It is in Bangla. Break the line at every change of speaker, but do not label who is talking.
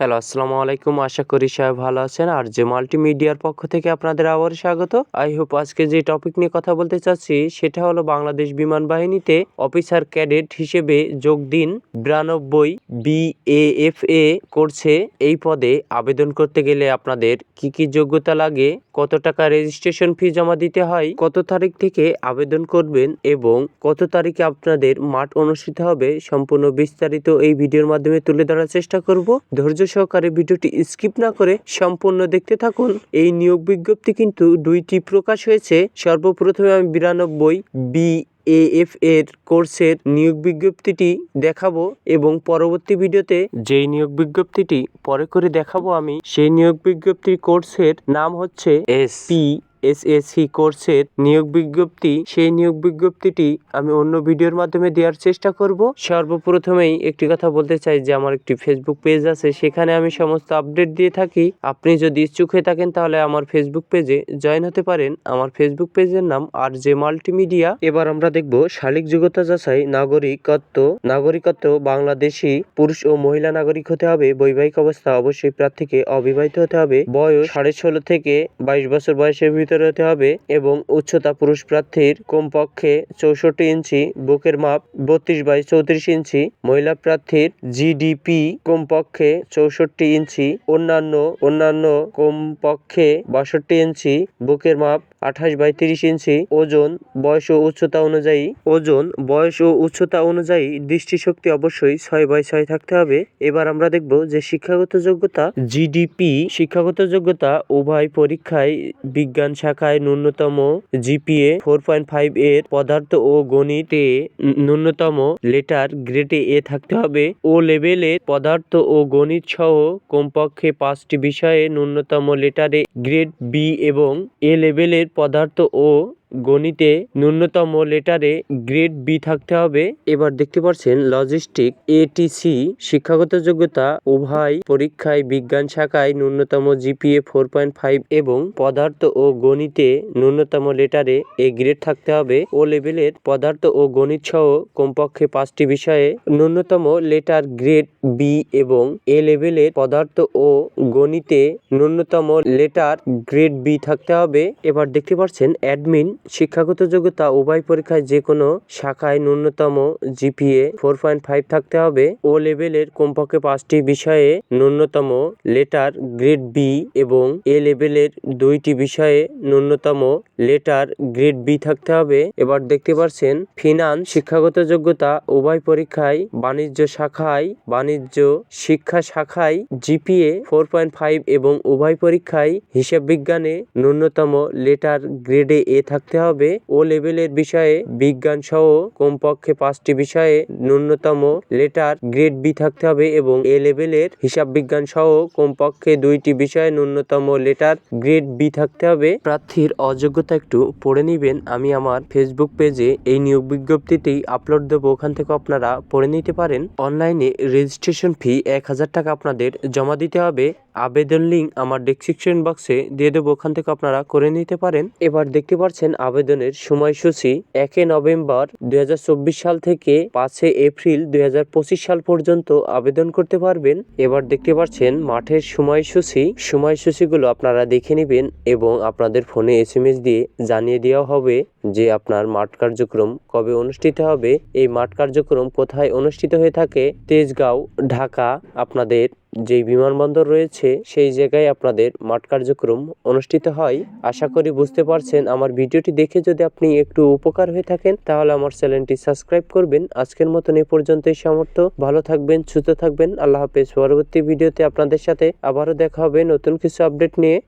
হ্যালো, আসসালামু আলাইকুম। আশা করি সবাই ভালো আছেন। আর যে মাল্টিমিডিয়ার পক্ষ থেকে আপনাদের আবার স্বাগত। আই হোপ আজকে যে টপিক নিয়ে কথা বলতে চাচ্ছি, সেটা হলো বাংলাদেশ বিমান বাহিনীতে অফিসার ক্যাডেট হিসেবে যোগ দিন বিরানব্বই বি এফ এ করছে এই পদে। আবেদন করতে গেলে আপনাদের কি কি যোগ্যতা লাগে, কত টাকা রেজিস্ট্রেশন ফি জমা দিতে হয়, কত তারিখ থেকে আবেদন করবেন এবং কত তারিখে আপনাদের মাঠ অনুষ্ঠিত হবে, সম্পূর্ণ বিস্তারিত এই ভিডিওর মাধ্যমে তুলে ধরার চেষ্টা করব। ধৈর্য সহকারে ভিডিওটি স্কিপ না করে সম্পূর্ণ দেখতে থাকুন। এই নিয়োগ বিজ্ঞপ্তি কিন্তু দুইটি প্রকাশ হয়েছে। সর্বপ্রথমে আমি বিরানব্বই বি এএফ এর কোর্সের নিয়োগ বিজ্ঞপ্তিটি দেখাবো এবং পরবর্তী ভিডিওতে যেই নিয়োগ বিজ্ঞপ্তিটি পরে করে দেখাবো আমি, সেই নিয়োগ বিজ্ঞপ্তির কোর্সের নাম হচ্ছে এস পি এসএসসি কোর্সের নিয়োগ বিজ্ঞপ্তি, সেই নিয়োগ বিজ্ঞপ্তিটি আমি অন্য ভিডিওর মাধ্যমে দেওয়ার চেষ্টা করব। সর্বপ্রথমেই একটি কথা বলতে চাই যে, আমার একটি ফেসবুক পেজ আছে, সেখানে আমি সমস্ত আপডেট দিয়ে থাকি। আপনি যদি ইচ্ছুক হয়ে থাকেন, তাহলে আমার ফেসবুক পেজে জয়েন হতে পারেন। আমার ফেসবুক পেজের নাম আর জে মাল্টিমিডিয়া। এবার আমরা দেখব শালিক যোগ্যতা যাচাই, নাগরিকত্ব নাগরিকত্ব, বাংলাদেশি পুরুষ ও মহিলা নাগরিক হতে হবে। বৈবাহিক অবস্থা অবশ্যই প্রার্থীকে অবিবাহিত হতে হবে। বয়স সাড়ে ষোলো থেকে বাইশ বছর বয়সের ভিতরে হতে হবে এবং উচ্চতা পুরুষ প্রার্থীর কমপক্ষে চৌষট্টি ইঞ্চি, বুকের মাপ বত্রিশ বাই চৌত্রিশ ইঞ্চি, মহিলা প্রার্থীর জিডিপি কমপক্ষে চৌষট্টি ইঞ্চি, অন্যান্য অন্যান্য কমপক্ষে বাষট্টি ইঞ্চি, বুকের মাপ আঠাশ বাই তিরিশ ইঞ্চি, ওজন, বয়স ও উচ্চতা অনুযায়ী, ওজন, বয়স ও উচ্চতা অনুযায়ী দৃষ্টিশক্তি অবশ্যই ছয় বাই ছয় থাকতে হবে। এবার আমরা দেখব যে শিক্ষাগত যোগ্যতা জিডিপি শিক্ষাগত যোগ্যতা উভয় পরীক্ষায় বিজ্ঞান শাখায় ন্যূনতম জিপিএ ফোর পয়েন্ট ফাইভ এর পদার্থ ও গণিতে ন্যূনতম লেটার গ্রেডে এ থাকতে হবে। ও লেভেলে পদার্থ ও গণিত সহ কমপক্ষে পাঁচটি বিষয়ে ন্যূনতম লেটারে গ্রেড বি এবং এ লেভেলের পদার্থ ও গণিতে ন্যূনতম লেটারে গ্রেড বি থাকতে হবে। এবার দেখতে পাচ্ছেন লজিস্টিক এটিসি শিক্ষাগত যোগ্যতা, উভয় পরীক্ষায় বিজ্ঞান শাখায় ন্যূনতম জিপিএ ফোর পয়েন্ট ফাইভ এবং পদার্থ ও গণিতে ন্যূনতম লেটারে এ গ্রেড থাকতে হবে। ও লেভেলের পদার্থ ও গণিত সহ কমপক্ষে পাঁচটি বিষয়ে ন্যূনতম লেটার গ্রেড বি এবং এ লেভেলের পদার্থ ও গণিতে ন্যূনতম লেটার গ্রেড বি থাকতে হবে। এবার দেখতে পাচ্ছেন অ্যাডমিন শিক্ষাগত যোগ্যতা উভয় পরীক্ষায় যে কোনো শাখায় ন্যূনতম জিপিএ ফোর পয়েন্ট ফাইভ থাকতে হবে। ও লেভেলের কমপক্ষে পাঁচটি বিষয়ে ন্যূনতম লেটার গ্রেড বি এবং এ লেভেলের দুইটি বিষয়ে ন্যূনতম লেটার গ্রেড বি থাকতে হবে। এবার দেখতে পাচ্ছেন ফিনান্স শিক্ষাগত যোগ্যতা উভয় পরীক্ষায় বাণিজ্য শাখায়, বাণিজ্য শিক্ষা শাখায় জিপিএ ফোর পয়েন্ট ফাইভ এবং উভয় পরীক্ষায় হিসাব বিজ্ঞানে ন্যূনতম লেটার গ্রেডে এ থাকতে হবে। ও লেভেলের বিষয়ে বিজ্ঞান সহ কমপক্ষে পাঁচটি বিষয়ে ন্যূনতম লেটার গ্রেড বি থাকতে হবে এবং এ লেভেলের হিসাব বিজ্ঞান সহ কমপক্ষে দুইটি বিষয়ে ন্যূনতম লেটার গ্রেড বি থাকতে হবে। প্রার্থীর অযোগ্যতা একটু পড়ে নিবেন। আমি আমার ফেসবুক পেজে এই নিয়োগ বিজ্ঞপ্তিটি আপলোড দেবো। ওখান থেকে আপনারা পড়ে নিতে পারেন। অনলাইনে রেজিস্ট্রেশন ফি এক হাজার টাকা আপনাদের জমা দিতে হবে। আবেদন লিঙ্ক আমার ডেসক্রিপশন বক্সে দিয়ে দেবো। ওখান থেকে আপনারা করে নিতে পারেন। এবার দেখতে পাচ্ছেন আবেদনের সময়সূচি একে নভেম্বর দুই হাজার চব্বিশ সাল থেকে পাঁচে এপ্রিল দুই হাজার পঁচিশ সাল পর্যন্ত আবেদন করতে পারবেন। এবার দেখতে পাচ্ছেন মাঠের সময়সূচি। সময়সূচিগুলো আপনারা দেখে নেবেন এবং আপনাদের ফোনে এস এস দিয়ে জানিয়ে দেওয়া হবে। যে আপনার মাঠ কার্যক্রম কবে অনুষ্ঠিত হবে, এই মাঠ কার্যক্রম কোথায় অনুষ্ঠিত হয়ে থাকে, তেজগাঁও, ঢাকা আপনাদের যেই বিমানবন্দর রয়েছে, সেই জায়গায় আপনাদের মাঠ কার্যক্রম অনুষ্ঠিত হয়। আশা করি বুঝতে পারছেন, আমার ভিডিওটি দেখে যদি আপনি একটু উপকার হয়ে থাকেন, তাহলে আমার চ্যানেলটি সাবস্ক্রাইব করবেন। আজকের মতন এ পর্যন্তই সামর্থ্য। ভালো থাকবেন, সুস্থ থাকবেন। আল্লাহ হাফেজ। পরবর্তী ভিডিওতে আপনাদের সাথে আবারও দেখা হবে নতুন কিছু আপডেট নিয়ে।